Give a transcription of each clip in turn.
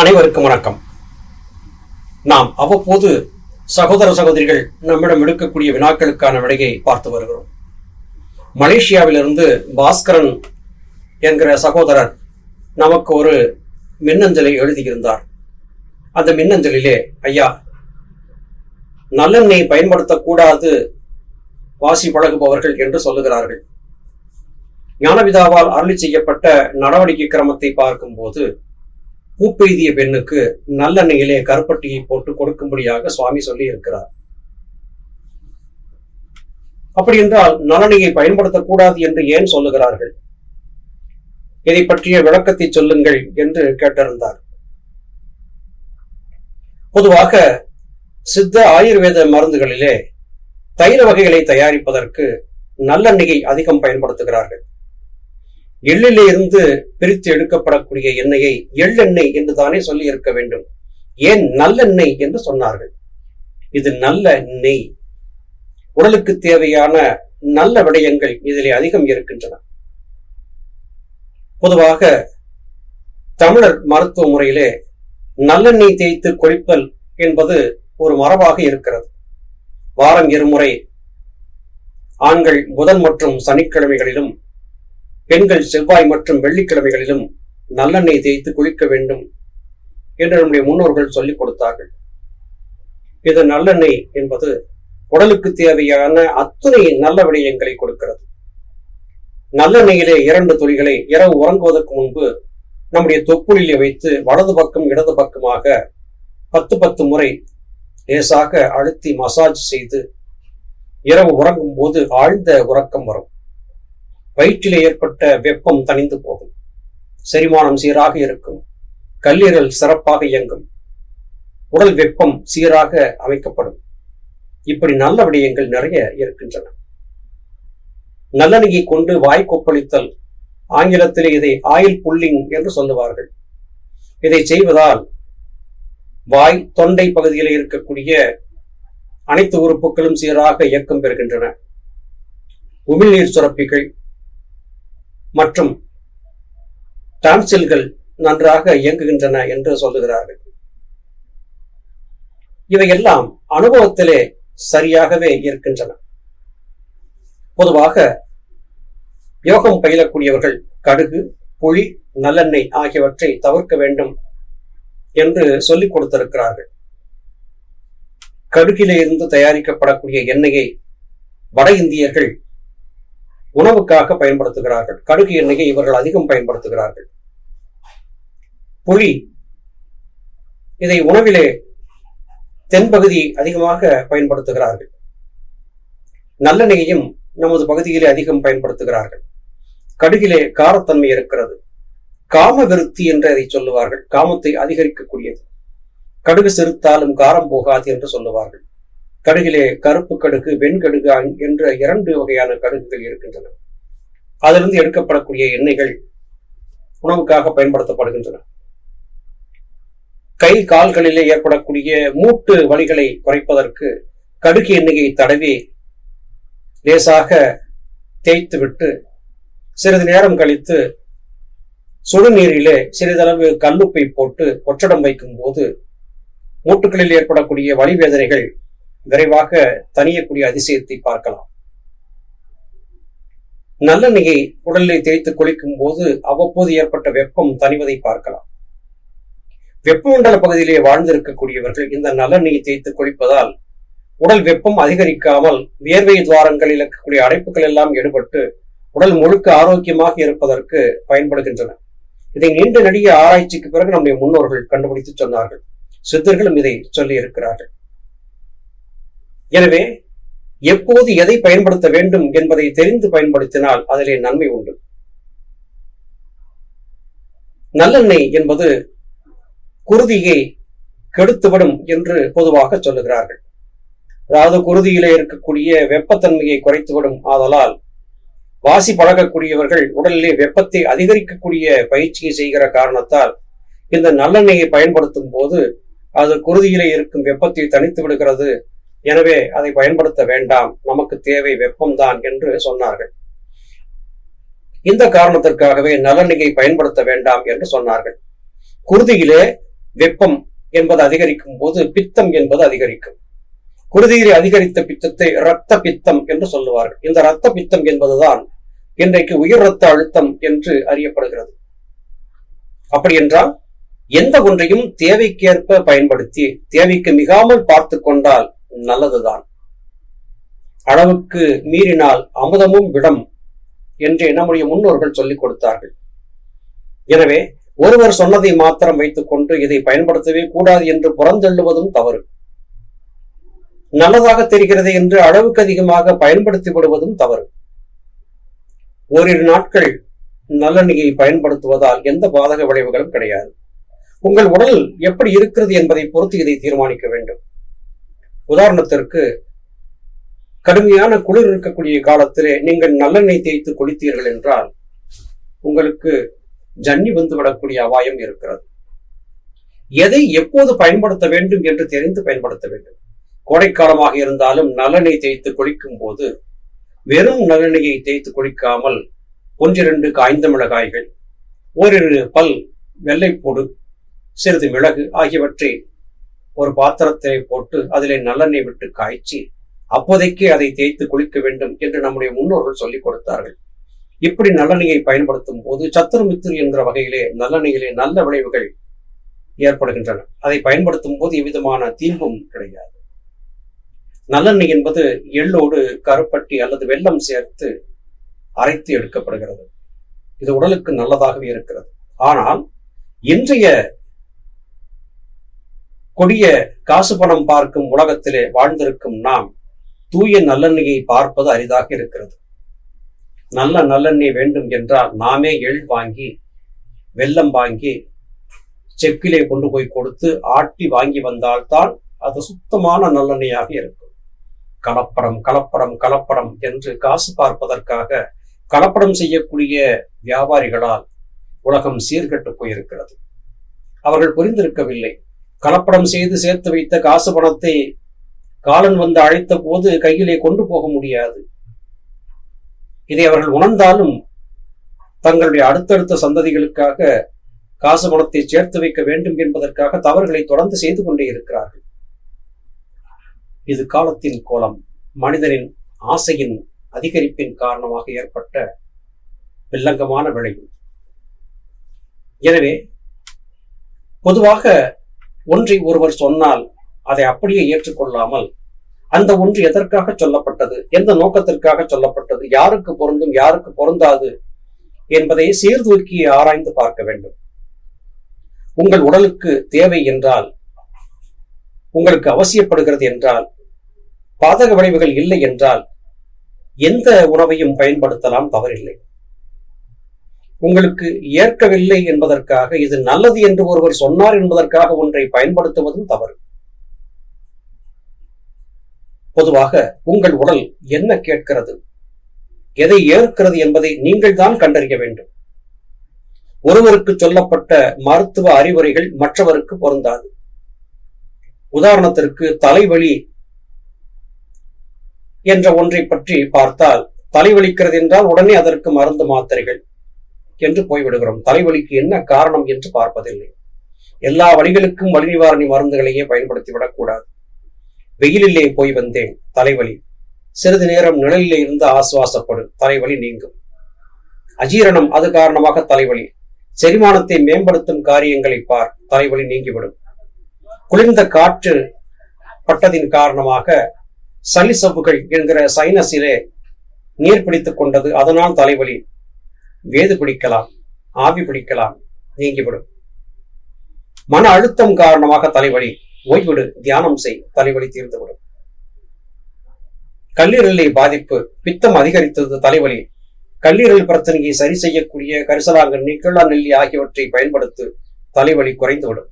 அனைவருக்கும் வணக்கம். நாம் அவ்வப்போது சகோதர சகோதரிகள் நம்மிடம் எடுக்கக்கூடிய வினாக்களுக்கான விடையை பார்த்து வருகிறோம். மலேசியாவிலிருந்து பாஸ்கரன் என்கிற சகோதரர் நமக்கு ஒரு மின்னஞ்சலை எழுதியிருந்தார். அந்த மின்னஞ்சலிலே ஐயா நல்லெண்ணெய் பயன்படுத்தக்கூடாது வாசி பழகுபவர்கள் என்று சொல்லுகிறார்கள். ஞானபிதாவால் அருளி செய்யப்பட்ட நடவடிக்கை கிரமத்தை பார்க்கும்போது பூப்பெய்திய பெண்ணுக்கு நல்லெண்ணெயிலே கருப்பட்டியை போட்டு கொடுக்கும்படியாக சுவாமி சொல்லி இருக்கிறார் அப்படி என்றால் நல்லெண்ணெயை பயன்படுத்தக்கூடாது என்று ஏன் சொல்லுகிறார்கள்? இதை பற்றிய விளக்கத்தை சொல்லுங்கள் என்று கேட்டிருந்தார் பொதுவாக சித்த ஆயுர்வேத மருந்துகளிலே தைல வகைகளை தயாரிப்பதற்கு நல்லெண்ணெயை அதிகம் பயன்படுத்துகிறார்கள். எள்ளிலே இருந்து பிரித்து எடுக்கப்படக்கூடிய எண்ணெயை எள்ளெண்ணெய் என்று தானே சொல்லி இருக்க வேண்டும். ஏன் நல்லெண்ணெய் என்று சொன்னார்கள். இது நல்ல நெய். உடலுக்கு தேவையான நல்ல விடயங்கள் இதிலே அதிகம் இருக்கின்றன. பொதுவாக தமிழர் மருத்துவ முறையிலே நல்லெண்ணெய் தேய்த்து கொழிப்பல் என்பது ஒரு மரபாக இருக்கிறது. வாரம் இருமுறை ஆண்கள் புதன் மற்றும் சனிக்கிழமைகளிலும் பெண்கள் செவ்வாய் மற்றும் வெள்ளிக்கிழமைகளிலும் நல்லெண்ணெய் தேய்த்து குளிக்க வேண்டும் என்று நம்முடைய முன்னோர்கள் சொல்லிக் கொடுத்தார்கள். இது நல்லெண்ணெய் என்பது உடலுக்கு தேவையான அத்தனை நல்ல விடயங்களை கொடுக்கிறது. நல்லெண்ணெயிலே இரண்டு துளிகளை இரவு உறங்குவதற்கு முன்பு நம்முடைய தொப்புளிலே வைத்து வலது பக்கம் இடது பக்கமாக பத்து பத்து முறை லேசாக அழுத்தி மசாஜ் செய்து இரவு உறங்கும் போது ஆழ்ந்த உறக்கம் வரும். வயிற்றிலே ஏற்பட்ட வெப்பம் தணிந்து போகும். செரிமானம் சீராக இருக்கும். கல்லீரல் சிறப்பாக இயங்கும். உடல் வெப்பம் சீராக அமைக்கப்படும். இப்படி நல்ல விடயங்கள் நிறைய இருக்கின்றன. நல்லெண்ணெயை கொண்டு வாய் கொப்பளித்தல் ஆங்கிலத்திலே இதை ஆயில் புல்லிங் என்று சொல்லுவார்கள். இதை செய்வதால் வாய் தொண்டை பகுதியில் இருக்கக்கூடிய அனைத்து உறுப்புகளும் சீராக இயக்கம் பெறுகின்றன. உமிழ்நீர் சுரப்பிகள் மற்றும் டான்சில்கள் நன்றாக இயங்குகின்றன என்று சொல்லுகிறார்கள். இவையெல்லாம் அனுபவத்திலே சரியாகவே இருக்கின்றன. பொதுவாக யோகம் பயிலக்கூடியவர்கள் கடுகு புளி நல்லெண்ணெய் ஆகியவற்றை தவிர்க்க வேண்டும் என்று சொல்லிக் கொடுத்திருக்கிறார்கள். கடுகிலே இருந்து தயாரிக்கப்படக்கூடிய எண்ணெயை வட இந்தியர்கள் உணவுக்காக பயன்படுத்துகிறார்கள். கடுகு எண்ணெயை இவர்கள் அதிகம் பயன்படுத்துகிறார்கள். புளி இதை உணவிலே தென்பகுதி அதிகமாக பயன்படுத்துகிறார்கள். நல்லெண்ணெயையும் நமது பகுதியிலே அதிகம் பயன்படுத்துகிறார்கள். கடுகிலே காரத்தன்மை இருக்கிறது. காம விருத்தி என்று அதை சொல்லுவார்கள். காமத்தை அதிகரிக்கக்கூடியது. கடுகு சிறுத்தாலும் காரம் போகாது என்று சொல்லுவார்கள். கடுகிலே கருப்பு கடுகு வெண்கடுகு என்ற இரண்டு வகையான கடுகுகள் இருக்கின்றன. அதிலிருந்து எடுக்கப்படக்கூடிய எண்ணெய்கள் உணவுக்காக பயன்படுத்தப்படுகின்றன. கை கால்களிலே ஏற்படக்கூடிய மூட்டு வலிகளை குறைப்பதற்கு கடுகு எண்ணெயை தடவி லேசாக தேய்த்துவிட்டு சிறிது நேரம் கழித்து சுடுநீரிலே சிறிதளவு கல்லுப்பை போட்டு ஒற்றடம் வைக்கும் போது மூட்டுகளில் ஏற்படக்கூடிய வலி வேதனைகள் விரைவாக தனியக்கூடிய அதிசயத்தை பார்க்கலாம். நல்லெண்ணெயை உடலில் தேய்த்து குளிக்கும் போது அவ்வப்போது ஏற்பட்ட வெப்பம் தணிவதை பார்க்கலாம். வெப்பமண்டல பகுதியிலே வாழ்ந்திருக்கக்கூடியவர்கள் இந்த நல்லெண்ணெயை தேய்த்து குளிப்பதால் உடல் வெப்பம் அதிகரிக்காமல் வியர்வை துவாரங்களில் இருக்கக்கூடிய அடைப்புகள் எல்லாம் எடுபட்டு உடல் முழுக்க ஆரோக்கியமாக இருப்பதற்கு பயன்படுகின்றன. இதை நீண்ட நெடிய ஆராய்ச்சிக்கு பிறகு நம்முடைய முன்னோர்கள் கண்டுபிடித்து சொன்னார்கள். சித்தர்களும் இதை சொல்லி இருக்கிறார்கள் எனவே எப்போது எதை பயன்படுத்த வேண்டும் என்பதை தெரிந்து பயன்படுத்தினால் அதிலே நன்மை உண்டு. நல்லெண்ணெய் என்பது குருதியை கெடுத்துவிடும் என்று பொதுவாக சொல்லுகிறார்கள். அதாவது குருதியிலே இருக்கக்கூடிய வெப்பத்தன்மையை குறைத்துவிடும் ஆதலால் வாசி பழகக்கூடியவர்கள் உடலிலே வெப்பத்தை அதிகரிக்கக்கூடிய பயிற்சியை செய்கிற காரணத்தால் இந்த நல்லெண்ணெயை பயன்படுத்தும் போது அது குருதியிலே இருக்கும் வெப்பத்தை தனித்து விடுகிறது எனவே அதை பயன்படுத்த வேண்டாம். நமக்கு தேவை வெப்பம்தான் என்று சொன்னார்கள். இந்த காரணத்திற்காகவே நல்லெண்ணெயை பயன்படுத்த வேண்டாம் என்று சொன்னார்கள். குருதியிலே வெப்பம் என்பது அதிகரிக்கும் போது பித்தம் என்பது அதிகரிக்கும். குருதியிலே அதிகரித்த பித்தத்தை இரத்த பித்தம் என்று சொல்லுவார்கள். இந்த இரத்த பித்தம் என்பதுதான் இன்றைக்கு உயர் ரத்த அழுத்தம் என்று அறியப்படுகிறது. அப்படி என்றால் எந்த ஒன்றையும் தேவைக்கேற்ப பயன்படுத்தி தேவைக்கு மிகாமல் பார்த்து கொண்டால் நல்லதுதான். அளவுக்கு மீறினால் அமுதமும் விடம் என்று நம்முடைய முன்னோர்கள் சொல்லிக் கொடுத்தார்கள். எனவே ஒருவர் சொன்னதை மாத்திரம் வைத்துக்கொண்டு இதை பயன்படுத்தவே கூடாது என்று புறந்தள்ளுவதும் தவறு. நல்லதாக தெரிகிறது என்று அளவுக்கு அதிகமாக பயன்படுத்தி விடுவதும் தவறு. ஓரிரு நாட்கள் நல்லெண்ணெயை பயன்படுத்துவதால் எந்த பாதக விளைவுகளும் கிடையாது. உங்கள் உடல் எப்படி இருக்கிறது என்பதை பொறுத்து இதை தீர்மானிக்க வேண்டும். உதாரணத்திற்கு கடுமையான குளிர் இருக்கக்கூடிய காலத்திலே நீங்கள் நல்லெண்ணெய் தேய்த்து குளித்தீர்கள் என்றால் உங்களுக்கு ஜன்னி வந்து விடக்கூடிய அபாயம் இருக்கிறது. எதை எப்போது பயன்படுத்த வேண்டும் என்று தெரிந்து பயன்படுத்த வேண்டும். கோடைக்காலமாக இருந்தாலும் நல்லெண்ணெய் தேய்த்து குளிக்கும் போது வெறும் நல்லெண்ணெயை தேய்த்து குளிக்காமல் ஒன்றிரண்டு காய்ந்த மிளகாய்கள் ஓரிரு பல் வெள்ளைப்பூடு சிறிது மிளகு ஆகியவற்றை ஒரு பாத்திரத்தை போட்டு அதிலே நல்லெண்ணெய் விட்டு காய்ச்சி அப்போதைக்கு அதை தேய்த்து குளிக்க வேண்டும் என்று நம்முடைய முன்னோர்கள் சொல்லிக் கொடுத்தார்கள். இப்படி நல்லெண்ணெயை பயன்படுத்தும் போது சத்துருமித்திரு என்கிற வகையிலே நல்லெண்ணெயிலே நல்ல விளைவுகள் ஏற்படுகின்றன. அதை பயன்படுத்தும் போது எவ்விதமான தீங்கும் கிடையாது. நல்லெண்ணெய் என்பது எள்ளோடு கருப்பட்டி அல்லது வெள்ளம் சேர்த்து அரைத்து எடுக்கப்படுகிறது. இது உடலுக்கு நல்லதாகவே இருக்கிறது. ஆனால் இன்றைய கொடிய காசு பணம் பார்க்கும் உலகத்திலே வாழ்ந்திருக்கும் நாம் தூய நல்லெண்ணெயை பார்ப்பது அரிதாக இருக்கிறது. நல்ல நல்லெண்ணெய் வேண்டும் என்றால் நாமே எள் வாங்கி வெள்ளம் வாங்கி செக்கிலே கொண்டு போய் கொடுத்து ஆட்டி வாங்கி வந்தால்தான் அது சுத்தமான நல்லெண்ணெயாக இருக்கும். கலப்படம் கலப்படம் கலப்படம் என்று காசு பார்ப்பதற்காக கலப்படம் செய்யக்கூடிய வியாபாரிகளால் உலகம் சீர்கெட்டு போயிருக்கிறது. அவர்கள் புரிந்திருக்கவில்லை. கலப்படம் செய்து சேர்த்து வைத்த காசு பணத்தை காலன் வந்து அழைத்த போது கையிலே கொண்டு போக முடியாது. இதை அவர்கள் உணர்ந்தாலும் தங்களுடைய அடுத்தடுத்த சந்ததிகளுக்காக காசு பணத்தை சேர்த்து வைக்க வேண்டும் என்பதற்காக தவறுகளை தொடர்ந்து செய்து கொண்டே இருக்கிறார்கள். இது காலத்தின் கோலம். மனிதனின் ஆசையின் அதிகரிப்பின் காரணமாக ஏற்பட்ட வில்லங்கமான விளைவு. எனவே பொதுவாக ஒன்றை ஒருவர் சொன்னால் அதை அப்படியே ஏற்றுக்கொள்ளாமல் அந்த ஒன்று எதற்காக சொல்லப்பட்டது? எந்த நோக்கத்திற்காக சொல்லப்பட்டது? யாருக்கு பொருந்தும்? யாருக்கு பொருந்தாது? என்பதை சீர்தூக்கி ஆராய்ந்து பார்க்க வேண்டும். உங்கள் உடலுக்கு தேவை என்றால் உங்களுக்கு அவசியப்படுகிறது என்றால் பாதக விளைவுகள் இல்லை என்றால் எந்த உணவையும் பயன்படுத்தலாம் தவறில்லை. உங்களுக்கு ஏற்கவில்லை என்பதற்காக இது நல்லது என்று ஒருவர் சொன்னார் என்பதற்காக ஒன்றை பயன்படுத்துவதும் தவறு. பொதுவாக உங்கள் உடல் என்ன கேட்கிறது எதை ஏற்கிறது என்பதை நீங்கள் தான் கண்டறிய வேண்டும். ஒருவருக்கு சொல்லப்பட்ட மருத்துவ அறிவுரைகள் மற்றவருக்கு பொருந்தாது. உதாரணத்திற்கு தலைவலி என்ற ஒன்றை பற்றி பார்த்தால் தலைவலிக்கிறது என்றால் உடனே அதற்கு மருந்து மாத்திரைகள் என்று போய்விடுகிறோம். தலைவலிக்கு என்ன காரணம் என்று பார்ப்பதில்லை. எல்லா வழிகளுக்கும் வலி நிவாரணி மருந்துகளையே பயன்படுத்தி விடக்கூடாது வெயிலிலே போய் வந்தேன். தலைவலி. சிறிது நேரம் நிழலிலே இருந்து ஆசுவாசப்படும் தலைவலி நீங்கும். அஜீரணம் அது காரணமாக தலைவலி. செரிமானத்தை மேம்படுத்தும் காரியங்களை பார். தலைவலி நீங்கிவிடும். குளிர்ந்த காற்று பட்டதின் காரணமாக சளிசவ்வுகள் என்கிற சைனஸிலே நீர் பிடித்துக் கொண்டது. அதனால் தலைவலி. வேது பிடிக்கலாம் ஆவி பிடிக்கலாம் நீங்கிவிடும். மன அழுத்தம் காரணமாக தலைவலி ஓய்விடு தியானம் செய் தலைவலி தீர்ந்துவிடும். கல்லீரலை பாதிப்பு பித்தம் அதிகரித்தது தலைவலி. கல்லீரல் பிரச்சனையை சரி செய்யக்கூடிய கரிசலாங்கண்ணி கிள்ளா நெல்லி ஆகியவற்றை பயன்படுத்து தலைவலி குறைந்துவிடும்.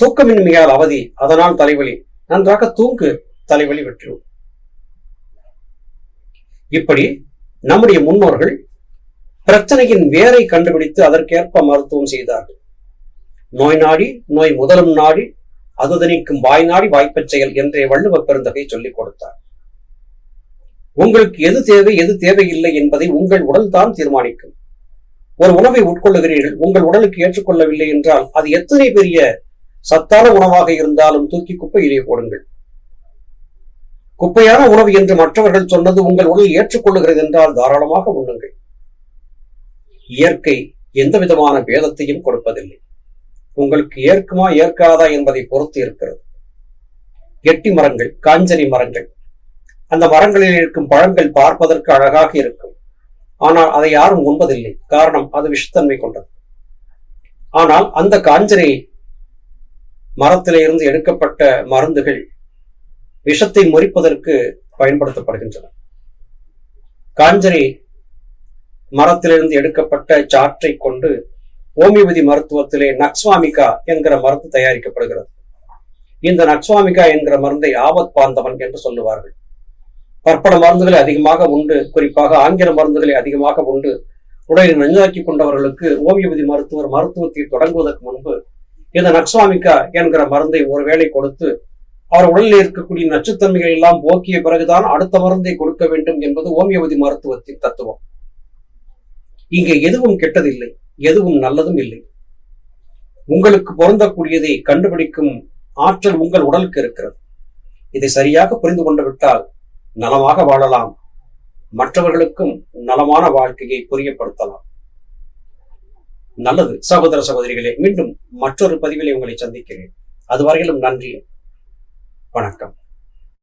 தூக்கமின்மையால் அவதி அதனால் தலைவலி. நன்றாக தூங்கு தலைவலி வெற்றிடும் இப்படி நம்முடைய முன்னோர்கள் பிரச்சனையின் வேரை கண்டுபிடித்து அதற்கேற்ப மருத்துவம் செய்தார்கள். நோய் நாடி நோய் முதலும் நாடி அதுதனிக்கும் வாய் நாடி வாய்ப்பச் செயல் என்றே வள்ளுவ பெருந்தகை சொல்லிக் கொடுத்தார். உங்களுக்கு எது தேவை எது தேவையில்லை என்பதை உங்கள் உடல் தான் தீர்மானிக்கும். ஒரு உணவை உட்கொள்ளுகிறீர்கள் உங்கள் உடலுக்கு ஏற்றுக்கொள்ளவில்லை என்றால் அது எத்தனை பெரிய சத்தான உணவாக இருந்தாலும் தூக்கி குப்பையிலே போடுங்கள். குப்பையான உணவு என்று மற்றவர்கள் சொன்னது உங்கள் உடல் ஏற்றுக்கொள்ளுகிறது என்றால் தாராளமாக உண்ணுங்கள். இயற்கை எந்த விதமான வேதத்தையும் கொடுப்பதில்லை. உங்களுக்கு ஏற்குமா ஏற்காதா என்பதை பொறுத்து இருக்கிறது. எட்டி மரங்கள் காஞ்சனி மரங்கள் அந்த மரங்களில் இருக்கும் பழங்கள் பார்ப்பதற்கு அழகாக இருக்கும். ஆனால் அதை யாரும் உண்பதில்லை. காரணம் அது விஷத்தன்மை கொண்டது. ஆனால் அந்த காஞ்சனி மரத்திலிருந்து எடுக்கப்பட்ட மருந்துகள் விஷத்தை முறிப்பதற்கு பயன்படுத்தப்படுகின்றன. காஞ்சனி மரத்திலிருந்து எடுக்கப்பட்ட சாற்றை கொண்டு ஓமியபதி மருத்துவத்திலே நக்ஸ்வாமிகா என்கிற மருந்து தயாரிக்கப்படுகிறது. இந்த நக்ஸ்வாமிகா என்கிற மருந்தை ஆபத் பாந்தவன் என்று சொல்லுவார்கள். பற்பல மருந்துகளை அதிகமாக உண்டு குறிப்பாக ஆங்கில மருந்துகளை அதிகமாக உண்டு. உடலை நஞ்சாக்கி கொண்டவர்களுக்கு ஓமியபதி மருத்துவர் மருத்துவத்தை தொடங்குவதற்கு முன்பு இந்த நக்ஸ்வாமிகா என்கிற மருந்தை ஒருவேளை கொடுத்து அவர் உடலில் இருக்கக்கூடிய நச்சுத்தன்மைகள் எல்லாம் போக்கிய பிறகுதான் அடுத்த மருந்தை கொடுக்க வேண்டும் என்பது ஓமியபதி மருத்துவத்தின் தத்துவம். இங்கே எதுவும் கெட்டதில்லை எதுவும் நல்லதும் இல்லை. உங்களுக்கு பொருந்தக்கூடியதை கண்டுபிடிக்கும் ஆற்றல் உங்கள் உடலுக்கு இருக்கிறது. இதை சரியாக புரிந்து கொண்டு விட்டால் நலமாக வாழலாம். மற்றவர்களுக்கும் நலமான வாழ்க்கையை புரியப்படுத்தலாம். நல்லது. சகோதர சகோதரிகளே மீண்டும் மற்றொரு பதிவிலே உங்களை சந்திக்கிறேன். அதுவரையிலும் நன்றி. வணக்கம்.